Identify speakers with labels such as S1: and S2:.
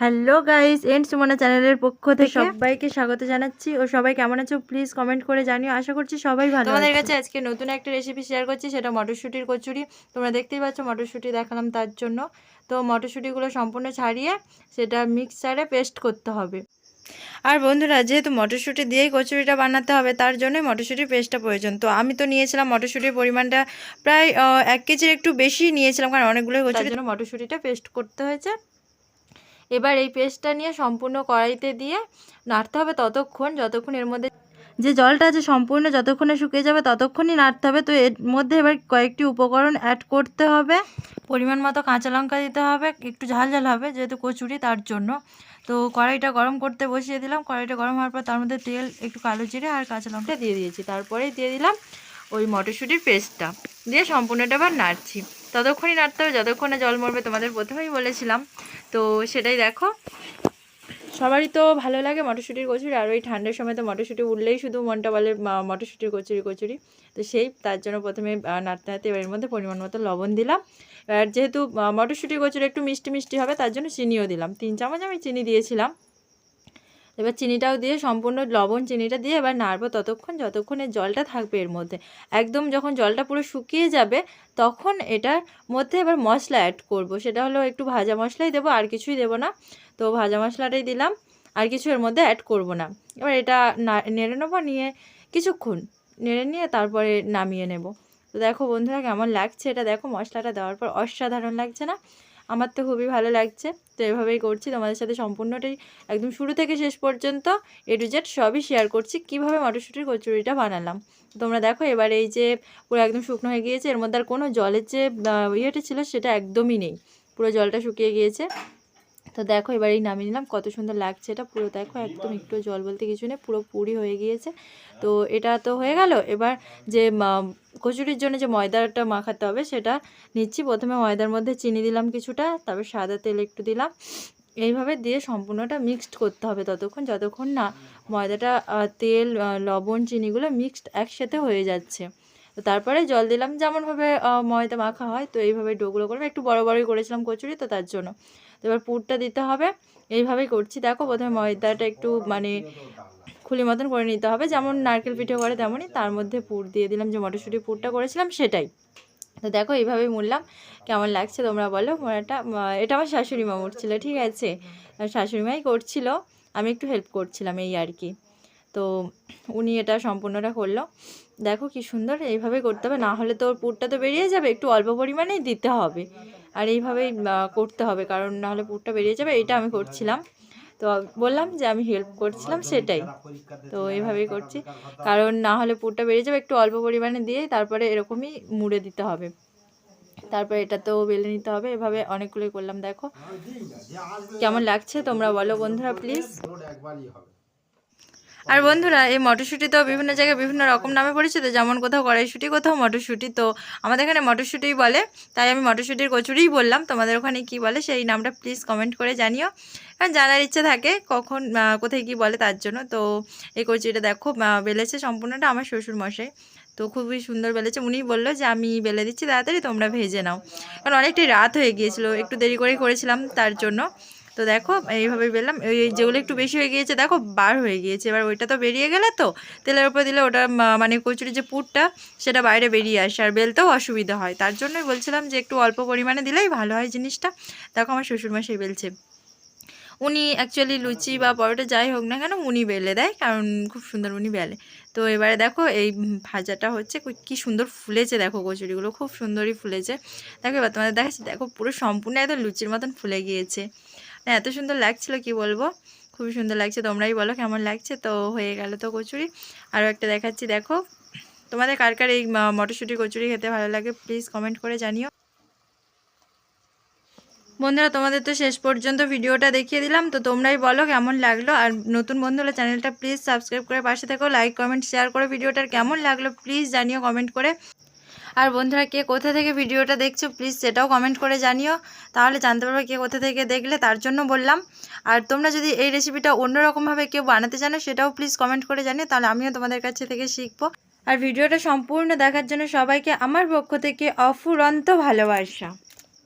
S1: Hello guys and Sumana চ্যানেলের পক্ষ থেকে সবাইকে স্বাগত জানাচ্ছি। ও সবাই কেমন আছো? প্লিজ কমেন্ট করে জানিও। আশা করছি সবাই ভালো তোমাদের কাছে আজকে নতুন একটা রেসিপি শেয়ার করছি। সেটা মটরশুঁটির কচুরি। তোমরা দেখতেই পাচ্ছ মটরশুঁটি দেখালাম তার জন্য। তো মটরশুঁটিগুলো সম্পূর্ণ ছাড়িয়ে সেটা মিক্সারে পেস্ট করতে হবে। আর বন্ধুরা যেহেতু মটরশুঁটি দিয়েই কচুরিটা বানাতে হবে তার জন্যই মটরশুঁটির পেস্টটা প্রয়োজন। তো আমি তো নিয়েছিলাম মটরশুঁটির পরিমাণটা প্রায় এক কেজির একটু বেশি নিয়েছিলাম কারণ অনেকগুলো কচুরি জন্য মটরশুঁটিটা পেস্ট করতে হয়েছে। এবার এই পেস্টটা নিয়ে সম্পূর্ণ কড়াইতে দিয়ে নাড়তে হবে ততক্ষণ, যতক্ষণ এর মধ্যে যে জলটা আছে সম্পূর্ণ যতক্ষণে শুকিয়ে যাবে ততক্ষণই নাড়তে হবে। তো এর মধ্যে এবার কয়েকটি উপকরণ অ্যাড করতে হবে। পরিমাণ মতো কাঁচা লঙ্কা দিতে হবে, একটু ঝাল ঝাল হবে যেহেতু কচুরি তার জন্য। তো কড়াইটা গরম করতে বসিয়ে দিলাম। কড়াইটা গরম হওয়ার পর তার মধ্যে তেল, একটু কালো জিরে আর কাঁচা লঙ্কা দিয়ে দিয়েছি। তারপরেই দিয়ে দিলাম ওই মটরশুঁটির পেস্টটা দিয়ে সম্পূর্ণটা আবার নাড়ছি। ততক্ষণই নাড়তে হবে, যতক্ষণে জল মরবে তোমাদের প্রথমেই বলেছিলাম। তো সেটাই দেখো। সবারই তো ভালো লাগে মটরশুঁটির কচুরি, আর ওই ঠান্ডার সময় তো মটরশুঁটি উঠলেই শুধু মনটা বলে মটরশুঁটির কচুরি কচুরি। তো সেই, তার জন্য প্রথমে নাড়তে নাড়তে এবার এর মধ্যে পরিমাণ মতো লবণ দিলাম। আর যেহেতু মটরশুঁটির কচুরি একটু মিষ্টি মিষ্টি হবে, তার জন্য চিনিও দিলাম। তিন চামচ আমি চিনি দিয়েছিলাম। এবার চিনিটাও দিয়ে সম্পূর্ণ লবণ চিনিটা দিয়ে এবার নাড়বো ততক্ষণ, যতক্ষণ এর জলটা থাকবে এর মধ্যে। একদম যখন জলটা পুরো শুকিয়ে যাবে, তখন এটার মধ্যে এবার মশলা অ্যাড করব। সেটা হলো একটু ভাজা মশলাই দেবো, আর কিছুই দেবো না। তো ভাজা মশলাটাই দিলাম, আর কিছু এর মধ্যে অ্যাড করব না। এবার এটা নেড়ে নেব, নিয়ে কিছুক্ষণ নেড়ে নিয়ে তারপরে নামিয়ে নেব। তো দেখো বন্ধুরা কেমন লাগছে, এটা দেখো মশলাটা দেওয়ার পর অসাধারণ লাগছে না? আমার তো খুবই ভালো লাগছে। তো এভাবেই করছি। তোমাদের সাথে সম্পূর্ণটাই একদম শুরু থেকে শেষ পর্যন্ত এ টু জেড সবই শেয়ার করছি। কীভাবে মটরশুঁটির কচুরিটা বানালাম? তোমরা দেখো, এবার এই যে পুরো একদম শুকনো হয়ে গিয়েছে, এর মধ্যে আর কোনো জলের যে ইয়েটা ছিল সেটা একদমই নেই। পুরো জলটা শুকিয়ে গিয়েছে। তো দেখো, এবার এই নামিয়ে নিলাম। কত সুন্দর লাগছে এটা। পুরো দেখো, একদম একটু জল বলতে কিছু নেই, পুরো পুরি হয়ে গিয়েছে। তো এটা তো হয়ে গেল। এবার যে কচুরির জন্য যে ময়দাটা মাখাতে হবে, সেটা নিচ্ছি। প্রথমে ময়দার মধ্যে চিনি দিলাম কিছুটা, তারপর সাদা তেল একটু দিলাম। এইভাবে দিয়ে সম্পূর্ণটা মিক্সড করতে হবে ততক্ষণ, যতক্ষণ না ময়দাটা তেল লবণ, চিনিগুলো মিক্সড একসাথে হয়ে যাচ্ছে। তো তারপরে জল দিলাম। যেমনভাবে ময়দা মাখা হয়, তো এইভাবে ডোগুলো করবে একটু বড় বড়ই করেছিলাম কচুরি, তো তার জন্য। তো এবার পুরটা দিতে হবে। এইভাবেই করছি। দেখো, প্রথমে ময়দাটা একটু মানে খুলি মতন করে নিতে হবে। যেমন নারকেল পিঠে করে তেমনই। তার মধ্যে পুর দিয়ে দিলাম। যে মটরশুঁটি পুরটা করেছিলাম, সেটাই। তো দেখো, এইভাবেই মুড়লাম। কেমন লাগছে তোমরা বলো? মোড়াটা এটা আমার শাশুড়ি মা মুড়ছিল, ঠিক আছে? শাশুড়ি মাই করছিল। আমি একটু হেল্প করছিলাম এই আর কি। তো উনি এটা সম্পূর্ণটা করল। দেখো কি সুন্দর, এইভাবে করতে হবে না হলে তো ওর পুরটা তো বেরিয়ে যাবে, একটু অল্প পরিমাণেই দিতে হবে। আর এইভাবেই করতে হবে, কারণ না হলে পুরটা বেরিয়ে যাবে এটা আমি করছিলাম। তো বললাম যে আমি হেল্প করছিলাম সেটাই। তো এইভাবেই করছি। কারণ না হলে পুরটা বেরিয়ে যাবে, একটু অল্প পরিমাণে দিয়ে তারপরে এরকমই মুড়ে দিতে হবে। তারপরে এটা তো বেলে নিতে হবে, এভাবে অনেকগুলোই করলাম, দেখো। কেমন লাগছে তোমরা বলো বন্ধুরা প্লিজ আর বন্ধুরা, এই মটরশুঁটি তো বিভিন্ন জায়গায় বিভিন্ন রকম নামে পরিচিত। যেমন কোথাও কড়াইশুঁটি, কোথাও মটরশুঁটি। তো আমাদের এখানে মটরশুঁটিই বলে, তাই আমি মটরশুঁটির কচুরিই বললাম। তোমাদের ওখানে কি বলে সেই নামটা প্লিজ কমেন্ট করে জানিও। কারণ জানার ইচ্ছে থাকে কখন কোথায় কি বলে তার জন্য। তো এই কচুরিটা দেখো বেলেছে সম্পূর্ণটা আমার শ্বশুর মশাই তো খুবই সুন্দর বেলেছে। উনিই বলল যে, আমি বেলে দিচ্ছি, তাড়াতাড়ি তোমরা ভেজে নাও। কারণ অনেকটাই রাত হয়ে গিয়েছিল, একটু দেরি করেই করেছিলাম তার জন্য। তো দেখো, এইভাবে বেললাম ওই যেগুলো একটু বেশি হয়ে গিয়েছে, দেখো, বার হয়ে গিয়েছে। এবার ওইটা তো বেরিয়ে গেলে তো তেলের উপর দিলে ওটা মানে কচুরির যে পুরটা, সেটা বাইরে বেরিয়ে আসে আর বেলতেও অসুবিধা হয়। তার জন্যই বলছিলাম যে একটু অল্প পরিমাণে দিলেই ভালো হয় জিনিসটা। দেখো, আমার শ্বশুরমশাই বেলছে। উনি অ্যাকচুয়ালি লুচি বা পরোটা যাই হোক না কেন, উনি বেলে দেয়, কারণ খুব সুন্দর উনি বেলে। তো এবারে দেখো, এই ভাজাটা হচ্ছে কি সুন্দর ফুলেছে দেখো কচুরিগুলো, খুব সুন্দরই ফুলেছে। দেখো, এবার তোমাদের দেখাচ্ছি, দেখো পুরো সম্পূর্ণ একদম লুচির মতন ফুলে গিয়েছে। না এত সুন্দর লাগছিল, কি বলব? খুবই সুন্দর লাগছে, তোমরাই বলো কেমন লাগছে? তো হয়ে গেল তো কচুরি। আরও একটা দেখাচ্ছি, দেখো। তোমাদের কার কার এই মটরশুঁটি কচুরি খেতে ভালো লাগে প্লিজ কমেন্ট করে জানিও। বন্ধুরা, তোমাদের তো শেষ পর্যন্ত ভিডিওটা দেখিয়ে দিলাম, তো তোমরাই বলো কেমন লাগল। আর নতুন বন্ধু হলে চ্যানেলটা প্লিজ সাবস্ক্রাইব করে পাশে থেকো লাইক কমেন্ট শেয়ার করে ভিডিওটার কেমন লাগল প্লিজ জানিও কমেন্ট করে। আর বন্ধুরা, কে কোথা থেকে ভিডিওটা দেখছ প্লিজ সেটাও কমেন্ট করে জানিও। তাহলে জানতে পারবে কে কোথা থেকে দেখলে, তার জন্য বললাম। আর তোমরা যদি এই রেসিপিটা অন্যরকমভাবে কেউ বানাতে জানো, সেটাও প্লিজ কমেন্ট করে জানিও, তাহলে আমিও তোমাদের কাছে থেকে শিখব। আর ভিডিওটা সম্পূর্ণ দেখার জন্য সবাইকে আমার পক্ষ থেকে অফুরন্ত ভালোবাসা।